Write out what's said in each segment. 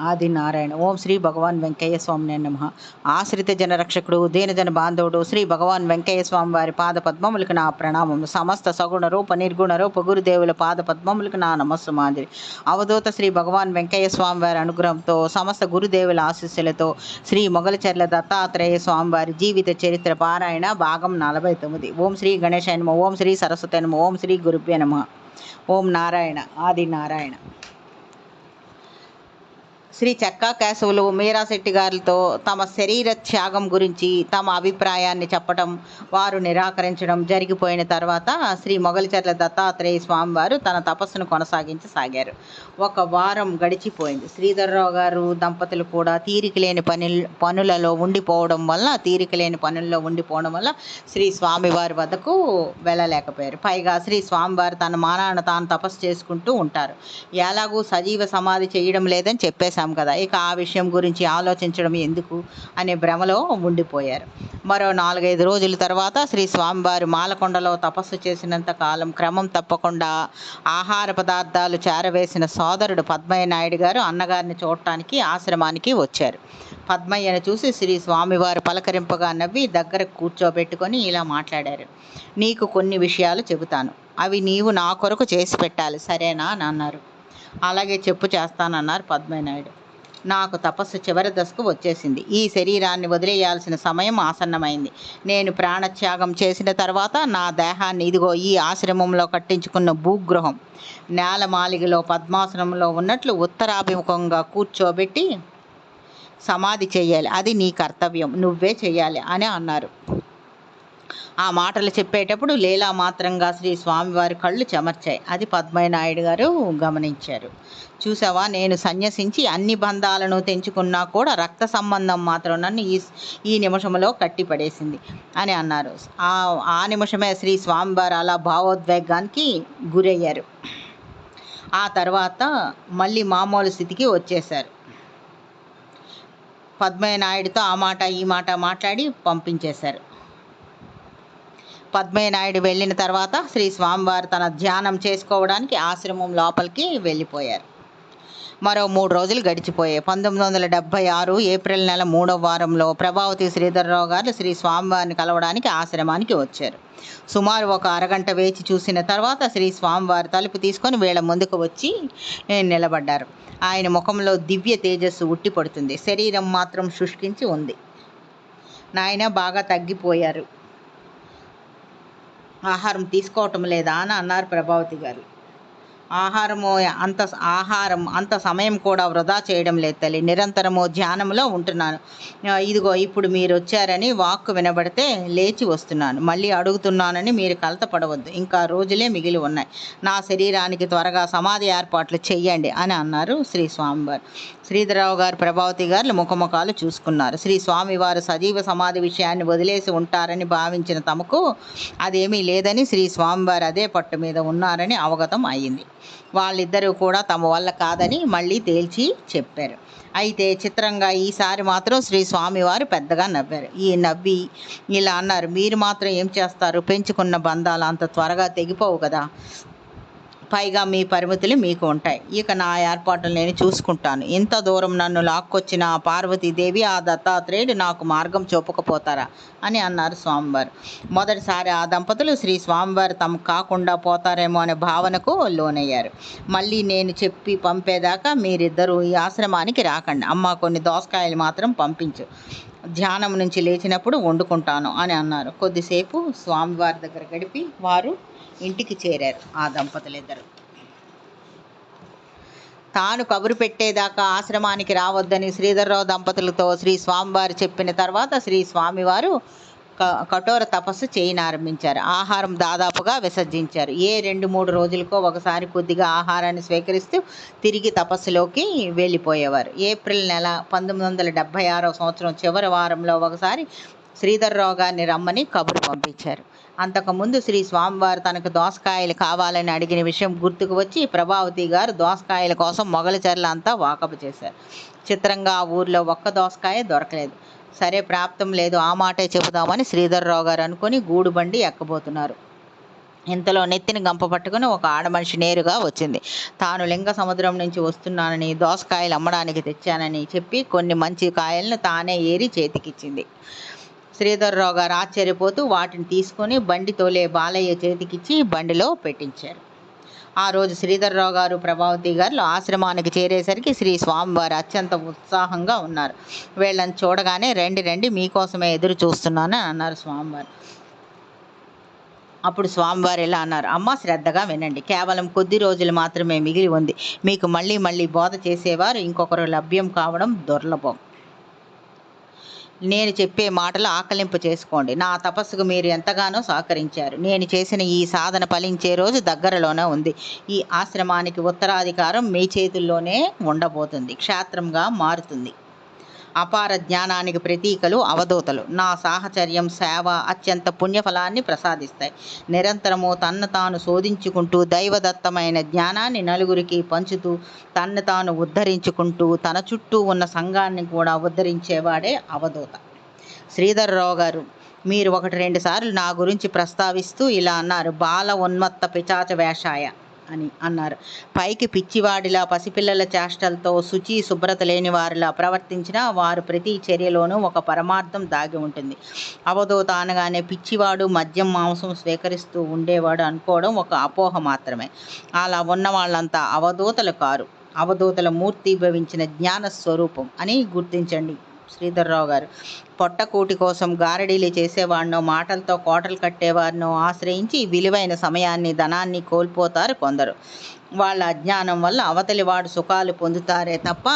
ఆది నారాయణ ఓం శ్రీ భగవాన్ వెంకయ్య స్వామి నమ. ఆశ్రిత జనరక్షకుడు దీనజన బాంధవుడు శ్రీ భగవాన్ వెంకయ్య స్వామి వారి పాద పద్మములకు నా ప్రణామం సమస్త సగుణ రూప నిర్గుణ రూప గురుదేవుల పాద పద్మములకు నా నమస్సు మాదిరి. అవధూత శ్రీ భగవాన్ వెంకయ్య స్వామి వారి అనుగ్రహంతో సమస్త గురుదేవుల ఆశీస్సులతో శ్రీ మొగలచెర్ల దత్తాత్రేయ స్వామి వారి జీవిత చరిత్ర పారాయణ భాగం నలభై తొమ్మిది. ఓం శ్రీ గణేశాయ నమ. ఓం శ్రీ సరస్వతి నమ. ఓం శ్రీ గురుభ్య నమ. ఓం నారాయణ. ఆది నారాయణ శ్రీ చెక్కా కేశవులు మీరాశెట్టి గారితో తమ శరీర త్యాగం గురించి తమ అభిప్రాయాన్ని చెప్పటం వారు నిరాకరించడం జరిగిపోయిన తర్వాత శ్రీ మొగలిచెర్ల దత్తాత్రేయ స్వామి వారు తన తపస్సును కొనసాగించసాగారు. ఒక వారం గడిచిపోయింది. శ్రీధర్రావు గారు దంపతులు కూడా తీరిక లేని పని పనులలో ఉండిపోవడం వల్ల తీరిక లేని పనుల్లో ఉండిపోవడం వల్ల శ్రీ స్వామివారి వద్దకు వెళ్ళలేకపోయారు. పైగా శ్రీ స్వామివారు తన మానాన్ని తాను తపస్సు చేసుకుంటూ ఉంటారు. ఎలాగూ సజీవ సమాధి చేయడం లేదని చెప్పేశాం. కదా. ఇక ఆ విషయం గురించి ఆలోచించడం ఎందుకు అనే భ్రమలో ఉండిపోయారు. మరో నాలుగైదు రోజుల తర్వాత శ్రీ స్వామివారు మాలకొండలో తపస్సు చేసినంత కాలం క్రమం తప్పకుండా ఆహార పదార్థాలు చేరవేసిన సోదరుడు పద్మయ్య నాయుడు గారు అన్నగారిని చూడటానికి ఆశ్రమానికి వచ్చారు. పద్మయ్యను చూసి శ్రీ స్వామివారు పలకరింపగా నవ్వి దగ్గర కూర్చోబెట్టుకొని ఇలా మాట్లాడారు. నీకు కొన్ని విషయాలు చెబుతాను. అవి నీవు నా కొరకు చేసి పెట్టాలి. సరేనా? అని అన్నారు. అలాగే చెప్పు చేస్తానన్నారు పద్మనాయుడు. నాకు తపస్సు చివరి దశకు వచ్చేసింది. ఈ శరీరాన్ని వదిలేయాల్సిన సమయం ఆసన్నమైంది. నేను ప్రాణత్యాగం చేసిన తర్వాత నా దేహాన్ని ఇదిగో ఈ ఆశ్రమంలో కట్టించుకున్న భూగృహం. నేలమాలిగలో పద్మాసనంలో ఉన్నట్లు ఉత్తరాభిముఖంగా కూర్చోబెట్టి సమాధి చేయాలి. అది నీ కర్తవ్యం. నువ్వే చేయాలి అని అన్నారు. ఆ మాటలు చెప్పేటప్పుడు లీలా మాత్రంగా శ్రీ స్వామివారి కళ్ళు చెమర్చాయి. అది పద్మనాయుడు గారు గమనించారు. చూసావా? నేను సన్యసించి అన్ని బంధాలను తెంచుకున్నా కూడా రక్త సంబంధం మాత్రం నన్ను ఈ ఈ నిమిషంలో కట్టిపడేసింది అని అన్నారు. ఆ ఆ నిమిషమే శ్రీ స్వామివారు అలా భావోద్వేగానికి గురయ్యారు. ఆ తర్వాత మళ్ళీ మామూలు స్థితికి వచ్చేశారు. పద్మయ్య ఆ మాట ఈ మాట మాట్లాడి పంపించేశారు. పద్మయ్య వెళ్ళిన తర్వాత శ్రీ స్వామివారు తన ధ్యానం చేసుకోవడానికి ఆశ్రమం లోపలికి వెళ్ళిపోయారు. మరో మూడు రోజులు గడిచిపోయాయి. పంతొమ్మిది వందల డెబ్భై ఆరు ఏప్రిల్ నెల మూడవ వారంలో ప్రభావతి శ్రీధర్రావు గారు శ్రీ స్వామివారిని కలవడానికి ఆశ్రమానికి వచ్చారు. సుమారు ఒక అరగంట వేచి చూసిన తర్వాత శ్రీ స్వామివారి తలుపు తీసుకొని వీళ్ళ ముందుకు వచ్చి నిలబడ్డారు. ఆయన ముఖంలో దివ్య తేజస్సు ఉట్టిపడుతుంది. శరీరం మాత్రం శుష్కించి ఉంది. నాయన బాగా తగ్గిపోయారు. ఆహారం తీసుకోవటం లేదా అని అన్నారు ప్రభావతి గారు. ఆహారము అంత ఆహారం అంత సమయం కూడా వృధా చేయడం లేదు తల్లి. నిరంతరము ధ్యానంలో ఉంటున్నాను. ఇదిగో ఇప్పుడు మీరు వచ్చారని వాక్కు వినబడితే లేచి వస్తున్నాను. మళ్ళీ అడుగుతున్నానని మీరు కలత పడవద్దు ఇంకా రోజులే మిగిలి ఉన్నాయి. నా శరీరానికి త్వరగా సమాధి ఏర్పాట్లు చెయ్యండి అని అన్నారు శ్రీ స్వామివారు. శ్రీధరరావు గారు ప్రభావతి గారు ముఖముఖాలు చూసుకున్నారు. శ్రీ స్వామివారు సజీవ సమాధి విషయాన్ని వదిలేసి ఉంటారని భావించిన తమకు అదేమీ లేదని శ్రీ స్వామివారు అదే పట్టు మీద ఉన్నారని అవగతం అయింది. వాళ్ళిద్దరూ కూడా తమ వల్ల కాదని మళ్ళీ తేల్చి చెప్పారు. అయితే చిత్రంగా ఈసారి మాత్రం శ్రీ స్వామివారు పెద్దగా నవ్వారు. ఈ నవ్వి ఇలా అన్నారు మీరు మాత్రం ఏం చేస్తారు? పెంచుకున్న బంధాలు అంత త్వరగా తెగిపోవు కదా. పైగా మీ పరిమితులు మీకు ఉంటాయి. ఇక నా ఏర్పాట్లు నేను చూసుకుంటాను. ఇంత దూరం నన్ను లాక్కొచ్చిన ఆ పార్వతీదేవి ఆ దత్తాత్రేయుడు నాకు మార్గం చూపకపోతారా? అని అన్నారు స్వామివారు. మొదటిసారి ఆ దంపతులు శ్రీ స్వామివారు తమకు కాకుండా పోతారేమో అనే భావనకు లోనయ్యారు. మళ్ళీ నేను చెప్పి పంపేదాకా మీరిద్దరూ ఈ ఆశ్రమానికి రాకండి. అమ్మ కొన్ని దోసకాయలు మాత్రం పంపించు. ధ్యానం నుంచి లేచినప్పుడు వండుకుంటాను అని అన్నారు. కొద్దిసేపు స్వామివారి దగ్గర గడిపి వారు ఇంటికి చేరారు ఆ దంపతులిద్దరు. తాను కబురు పెట్టేదాకా ఆశ్రమానికి రావద్దని శ్రీధర్రావు దంపతులతో శ్రీ స్వామివారు చెప్పిన తర్వాత శ్రీ స్వామివారు క- కఠోర తపస్సు చేయనారంభించారు. ఆహారం దాదాపుగా విసర్జించారు. ఏ రెండు మూడు రోజులకో ఒకసారి కొద్దిగా ఆహారాన్ని స్వీకరిస్తూ తిరిగి తపస్సులోకి వెళ్ళిపోయేవారు. ఏప్రిల్ నెల పంతొమ్మిది వందల డెబ్భై ఆరో సంవత్సరం చివరి వారంలో ఒకసారి శ్రీధర్రావు గారిని రమ్మని కబురు పంపించారు. అంతకుముందు శ్రీ స్వామివారు తనకు దోసకాయలు కావాలని అడిగిన విషయం గుర్తుకు వచ్చి ప్రభావతి గారు దోసకాయల కోసం మొగలిచెర్ల అంతా వాకపు చేశారు. చిత్రంగా ఆ ఊర్లో ఒక్క దోసకాయ దొరకలేదు. సరే ప్రాప్తం లేదు ఆ మాటే చెబుదామని శ్రీధర్రావు గారు అనుకొని గూడు బండి ఎక్కబోతున్నారు. ఇంతలో నెత్తిని గంప పట్టుకుని ఒక ఆడమనిషి నేరుగా వచ్చింది. తాను లింగ సముద్రం నుంచి వస్తున్నానని దోసకాయలు అమ్మడానికి తెచ్చానని చెప్పి కొన్ని మంచి కాయలను తానే ఏరి చేతికిచ్చింది. శ్రీధర్రావు గారు ఆశ్చర్యపోతూ వాటిని తీసుకొని బండి తోలే బాలయ్య చేతికిచ్చి బండిలో పెట్టించారు. ఆ రోజు శ్రీధర్రావు గారు ప్రభావతి గారు ఆశ్రమానికి చేరేసరికి శ్రీ స్వామివారు అత్యంత ఉత్సాహంగా ఉన్నారు. వీళ్ళని చూడగానే రండి రండి మీకోసమే ఎదురు చూస్తున్నానని అన్నారు స్వామివారు. అప్పుడు స్వామివారు ఇలా అన్నారు అమ్మ శ్రద్ధగా వినండి. కేవలం కొద్ది రోజులు మాత్రమే మిగిలి ఉంది. మీకు మళ్ళీ మళ్ళీ బోధ చేసేవారు ఇంకొకరు లభ్యం కావడం దుర్లభం. నేను చెప్పే మాటలు ఆకలింపు చేసుకోండి. నా తపస్సుకు మీరు ఎంతగానో సహకరించారు. నేను చేసిన ఈ సాధన ఫలించే రోజు దగ్గరలోనే ఉంది. ఈ ఆశ్రమానికి ఉత్తరాధికారం మీ చేతుల్లోనే ఉండబోతుంది. క్షేత్రంగా మారుతుంది. అపార జ్ఞానానికి ప్రతీకలు అవధూతలు. నా సాహచర్యం సేవ అత్యంత పుణ్యఫలాన్ని ప్రసాదిస్తాయి. నిరంతరము తన్ను తాను శోధించుకుంటూ దైవదత్తమైన జ్ఞానాన్ని నలుగురికి పంచుతూ తన్ను తాను ఉద్ధరించుకుంటూ తన చుట్టూ ఉన్న సంఘాన్ని కూడా ఉద్ధరించేవాడే అవధూత. శ్రీధర్రావు గారు మీరు ఒకటి రెండు సార్లు నా గురించి ప్రస్తావిస్తూ ఇలా అన్నారు. బాల ఉన్మత్త పిచాచ వేషాయ. అని అన్నారు. పైకి పిచ్చివాడిలా పసిపిల్లల చేష్టలతో శుచి శుభ్రత లేని వారిలా ప్రవర్తించినా వారు ప్రతి చర్యలోనూ ఒక పరమార్థం దాగి ఉంటుంది. అవధూత అనగానే పిచ్చివాడు మద్యం మాంసం స్వీకరిస్తూ ఉండేవాడు అనుకోవడం ఒక అపోహ మాత్రమే. అలా ఉన్న వాళ్ళంతా అవధూతలు కారు. అవధూతల మూర్తి భవించిన జ్ఞాన స్వరూపం అని గుర్తించండి. శ్రీధర్రావు గారు. పొట్టకూటి కోసం గారడీలు చేసేవాడినో మాటలతో కోటలు కట్టేవారినో ఆశ్రయించి విలువైన సమయాన్ని ధనాన్ని కోల్పోతారు కొందరు. వాళ్ళ అజ్ఞానం వల్ల అవతలి వాడు సుఖాలు పొందుతారే తప్ప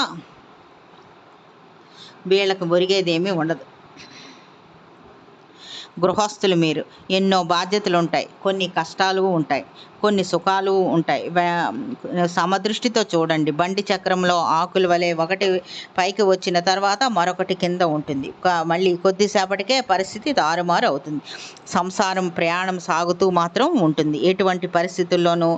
వీళ్ళకు ఒరిగేదేమీ ఉండదు. గృహస్థులు మీరు. ఎన్నో బాధ్యతలు ఉంటాయి కొన్ని కష్టాలు ఉంటాయి. కొన్ని సుఖాలు ఉంటాయి. సమదృష్టితో చూడండి. బండి చక్రంలో ఆకుల వలె ఒకటి పైకి వచ్చిన తర్వాత మరొకటి కింద ఉంటుంది. మళ్ళీ కొద్దిసేపటికే పరిస్థితి తారుమారు అవుతుంది. సంసారం ప్రయాణం సాగుతూ మాత్రం ఉంటుంది. ఎటువంటి పరిస్థితుల్లోనూ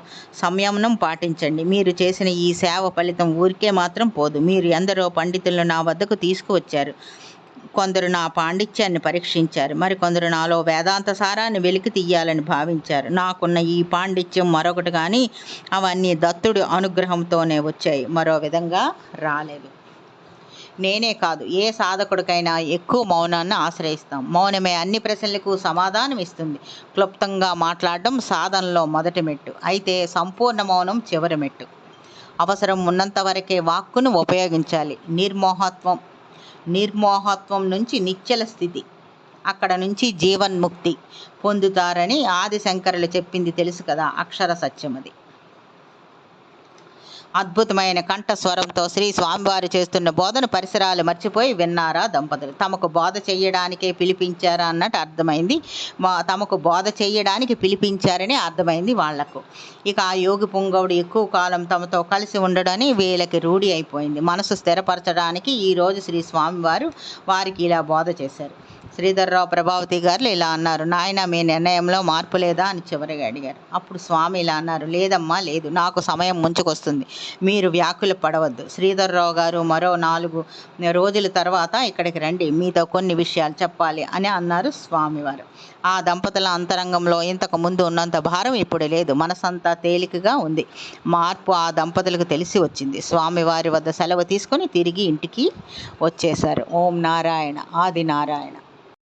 సంయమనం పాటించండి. మీరు చేసిన ఈ సేవ ఫలితం ఊరికే మాత్రం పోదు. మీరు ఎందరో పండితులను నా వద్దకు తీసుకువచ్చారు. కొందరు నా పాండిత్యాన్ని పరీక్షించారు. మరికొందరు నాలో వేదాంత సారాన్ని వెలికి తీయాలని భావించారు. నాకున్న ఈ పాండిత్యం మరొకటి కానీ అవన్నీ దత్తుడి అనుగ్రహంతోనే వచ్చాయి. మరో విధంగా రాలేదు. నేనే కాదు ఏ సాధకుడికైనా ఎక్కువ మౌనాన్ని ఆశ్రయిస్తాం. మౌనమే అన్ని ప్రశ్నలకు సమాధానం ఇస్తుంది. క్లుప్తంగా మాట్లాడడం సాధనలో మొదటి మెట్టు. అయితే సంపూర్ణ మౌనం చివరి మెట్టు. అవసరం ఉన్నంత వరకే వాక్కును ఉపయోగించాలి. నిర్మోహత్వం నిర్మోహత్వం నుంచి నిశ్చల స్థితి. అక్కడ నుంచి జీవన్ముక్తి పొందుతారని ఆది శంకరులు చెప్పింది తెలుసు కదా అక్షర సత్యం అది అద్భుతమైన కంఠస్వరంతో శ్రీ స్వామివారు చేస్తున్న బోధన పరిసరాలు మర్చిపోయి విన్నారా దంపతులు? తమకు బోధ చేయడానికే పిలిపించారా అన్నట్టు అర్థమైంది. మా తమకు బోధ చేయడానికి పిలిపించారని అర్థమైంది వాళ్ళకు. ఇక ఆ యోగి పుంగవుడు ఎక్కువ కాలం తమతో కలిసి ఉండడని వీళ్ళకి రూఢి అయిపోయింది. మనసు స్థిరపరచడానికి ఈరోజు శ్రీ స్వామివారు వారికి ఇలా బోధ చేశారు. శ్రీధర్రావు ప్రభావతి గారు ఇలా అన్నారు నాయన మీ నిర్ణయంలో మార్పు లేదా? అని చివరిగా అడిగారు. అప్పుడు స్వామి ఇలా అన్నారు లేదమ్మా లేదు నాకు సమయం ముంచుకొస్తుంది. మీరు వ్యాకులు పడవద్దు. శ్రీధర్రావు గారు మరో నాలుగు రోజుల తర్వాత ఇక్కడికి రండి. మీతో కొన్ని విషయాలు చెప్పాలి అని అన్నారు స్వామివారు. ఆ దంపతుల అంతరంగంలో ఇంతకు ముందు ఉన్నంత భారం ఇప్పుడు లేదు. మనసంతా తేలికగా ఉంది. మార్పు ఆ దంపతులకు తెలిసి వచ్చింది. స్వామివారి వద్ద సెలవు తీసుకొని తిరిగి ఇంటికి వచ్చేశారు. ఓం నారాయణ ఆది నారాయణ.